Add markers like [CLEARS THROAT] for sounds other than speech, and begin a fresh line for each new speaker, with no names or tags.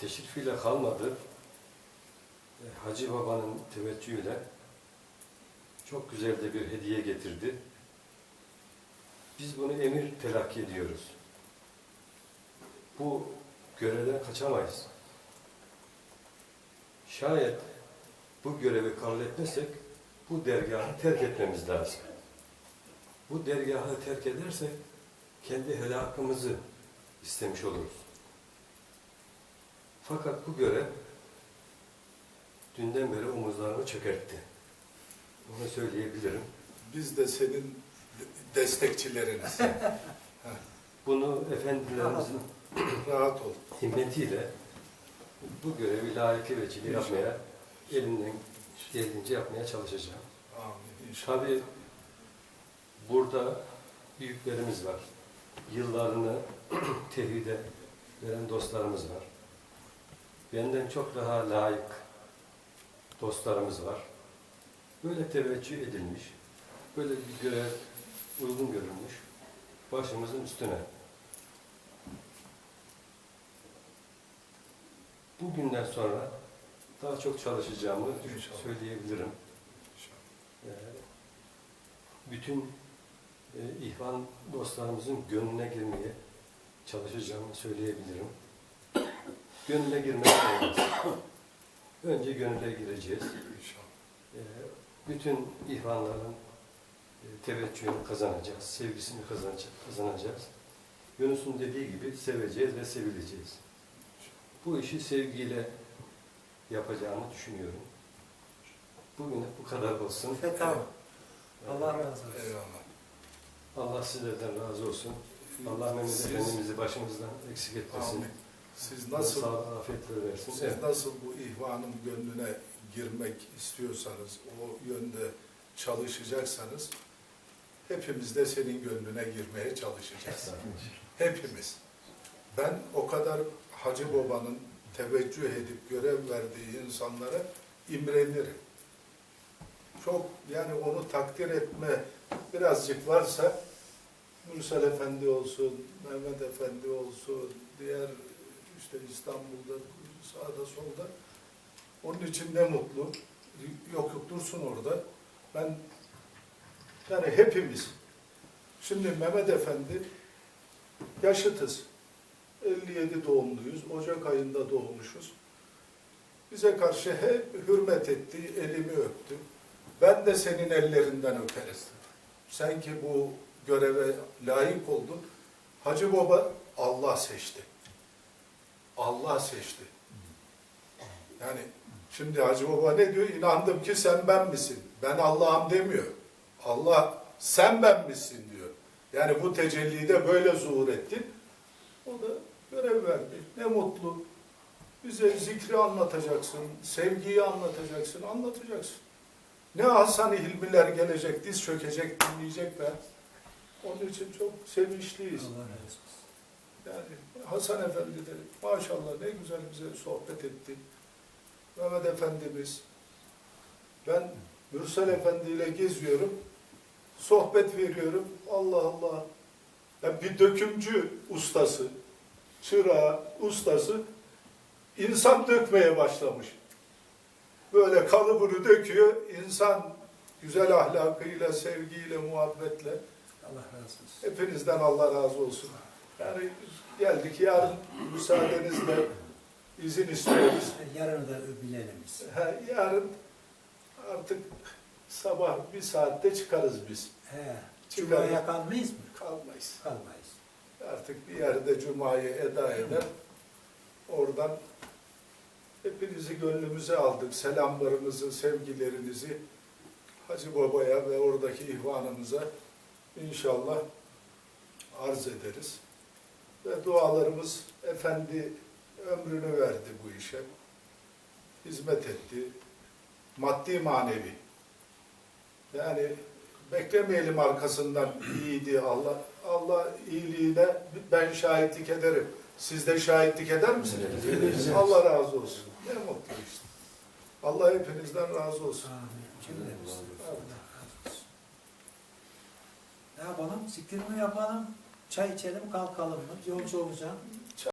teşrifiyle kalmadı. E, Hacı Baba'nın teveccühüyle çok güzel de bir hediye getirdi. Biz bunu emir telakki ediyoruz. Bu görevden kaçamayız. Şayet bu görevi kabul etmezsek bu dergahı terk etmemiz lazım. Bu dergahı terk edersek kendi helakımızı istemiş oluruz. Fakat bu görev dünden beri omuzlarımı çökertti. Bunu söyleyebilirim.
Biz de senin destekçileriniz. [LAUGHS]
Bunu efendilerimizin
Rahat ol.
himmetiyle bu görevi layıkı ve yapmaya elimden geldiğince yapmaya çalışacağım.
Amin.
Tabi burada büyüklerimiz var. Yıllarını [CLEARS THROAT] tevhide veren dostlarımız var. Benden çok daha layık dostlarımız var. Böyle teveccüh edilmiş, böyle bir görev uygun görülmüş başımızın üstüne. Bugünden sonra daha çok çalışacağımı
İnşallah.
söyleyebilirim. Ee, bütün e, ihvan dostlarımızın gönlüne girmeye çalışacağımı söyleyebilirim. Gönlüne girmek olmaz. Önce gönüle gireceğiz.
İnşallah.
Ee, bütün ihvanların e, teveccühünü kazanacağız, sevgisini kazanacağız. kazanacağız. Yunus'un dediği gibi seveceğiz ve sevileceğiz. Bu işi sevgiyle yapacağımı düşünüyorum. Bugün bu kadar olsun.
Evet, tamam. Allah razı olsun.
Eyvallah.
Allah sizlerden razı olsun. Allah Mehmet
Siz-
Efendimiz'i başımızdan eksik etmesin.
Amin. Siz nasıl
afiyetler versin.
siz
Evet.
nasıl bu ihvanın gönlüne girmek istiyorsanız, o yönde çalışacaksanız hepimiz de senin gönlüne girmeye çalışacağız. Hepimiz. Ben o kadar Hacı Baba'nın teveccüh edip görev verdiği insanlara imrenirim. Çok yani onu takdir etme birazcık varsa Mürsel Efendi olsun, Mehmet Efendi olsun, diğer işte İstanbul'da sağda solda onun için ne mutlu. Yok yok dursun orada. Ben yani hepimiz şimdi Mehmet Efendi yaşıtız. 57 doğumluyuz. Ocak ayında doğmuşuz. Bize karşı hep hürmet etti, elimi öptü. Ben de senin ellerinden öperim. Sen ki bu göreve layık oldun. Hacı Baba Allah seçti. Allah seçti. Yani şimdi Hacı Baba ne diyor? İnandım ki sen ben misin? Ben Allah'ım demiyor. Allah sen ben misin diyor. Yani bu tecellide böyle zuhur ettin. O da görev verdi. Ne mutlu. Bize zikri anlatacaksın, sevgiyi anlatacaksın, anlatacaksın. Ne Hasan Hilmiler gelecek, diz çökecek, dinleyecekler. Onun için çok sevinçliyiz.
Allah razı olsun.
Yani Hasan Efendi de maşallah ne güzel bize sohbet etti. Mehmet Efendimiz. Ben Mürsel Efendi ile geziyorum. Sohbet veriyorum. Allah Allah. Ya bir dökümcü ustası, çırağı, ustası insan dökmeye başlamış. Böyle kalıbını döküyor. İnsan güzel ahlakıyla, sevgiyle, muhabbetle
Allah razı olsun.
Hepinizden Allah razı olsun. Yani geldik yarın müsaadenizle izin istiyoruz.
Yarın da bilelim.
Ha, yarın artık sabah bir saatte çıkarız biz.
He. Cuma'ya kalmayız mı?
Kalmayız.
Kalmayız.
Artık bir yerde cumayı eda eder. Oradan hepinizi gönlümüze aldık. Selamlarımızı, sevgilerinizi Hacı Baba'ya ve oradaki ihvanımıza inşallah arz ederiz. Ve dualarımız Efendi ömrünü verdi bu işe. Hizmet etti. Maddi manevi. Yani beklemeyelim arkasından iyiydi Allah. Allah iyiliğine ben şahitlik ederim. Siz de şahitlik eder misiniz? Allah razı olsun. Ne mutlu işte. Allah hepinizden razı olsun.
Amin.
Evet.
Ne yapalım? Mi yapalım? Çay içelim kalkalım mı? Yolcu olacağım.